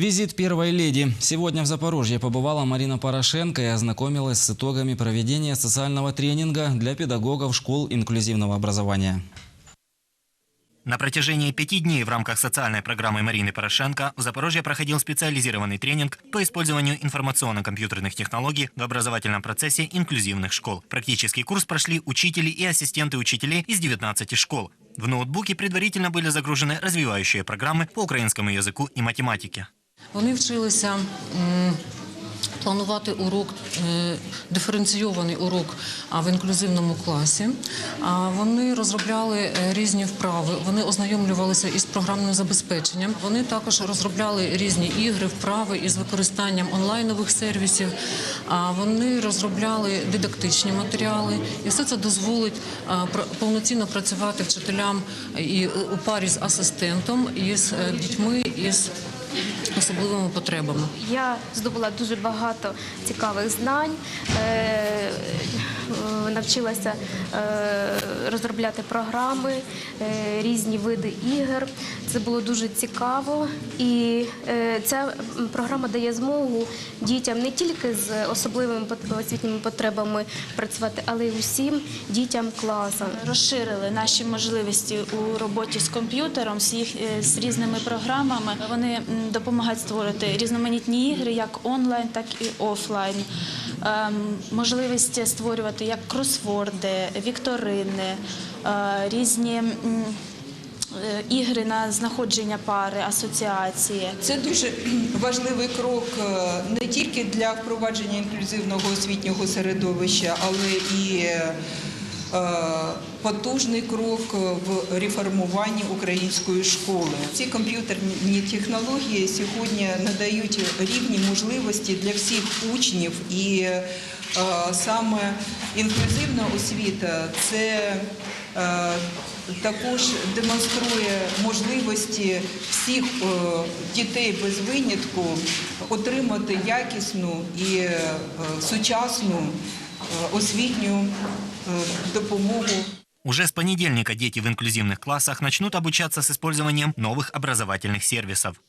Визит первой леди. Сегодня в Запорожье побывала Марина Порошенко и ознакомилась с итогами проведения социального тренинга для педагогов школ инклюзивного образования. На протяжении пяти дней в рамках социальной программы Марины Порошенко в Запорожье проходил специализированный тренинг по использованию информационно-компьютерных технологий в образовательном процессе инклюзивных школ. Практический курс прошли учители и ассистенты учителей из 19 школ. В ноутбуки предварительно были загружены развивающие программы по украинскому языку и математике. Вони вчилися планувати урок, е, диференційований урок в інклюзивному класі. Вони розробляли е, різні вправи, вони ознайомлювалися із програмним забезпеченням. Вони також розробляли різні ігри, вправи із використанням онлайнових сервісів. Вони розробляли дидактичні матеріали, і все це дозволить повноцінно працювати вчителям і е, у парі з асистентом, із дітьми із особливими потребами. Я здобула дуже багато цікавих знань, е, навчилася е, розробляти програми, е, різні види ігор. Це було дуже цікаво, і е, ця програма дає змогу дітям не тільки з особливими освітніми потребами працювати, але й усім дітям класу. розширили наші можливості у роботі з комп'ютером, з, з різними програмами. Вони допомагають створити різноманітні ігри, як онлайн, так і офлайн. Ем, Можливість створювати як кросворди, вікторини, е, різні. е, Ігри на знаходження пари, асоціації. Це дуже важливий крок е, не тільки для впровадження інклюзивного освітнього середовища, але і потужний крок в реформуванні української школи. Ці комп'ютерні технології сьогодні надають рівні можливості для всіх учнів, і е, саме інклюзивна освіта це е, також демонструє можливості всіх е, дітей без винятку отримати якісну і е, сучасну е, освітню е, допомогу. Уже с понедельника дети в инклюзивных классах начнут обучаться с использованием новых образовательных сервисов.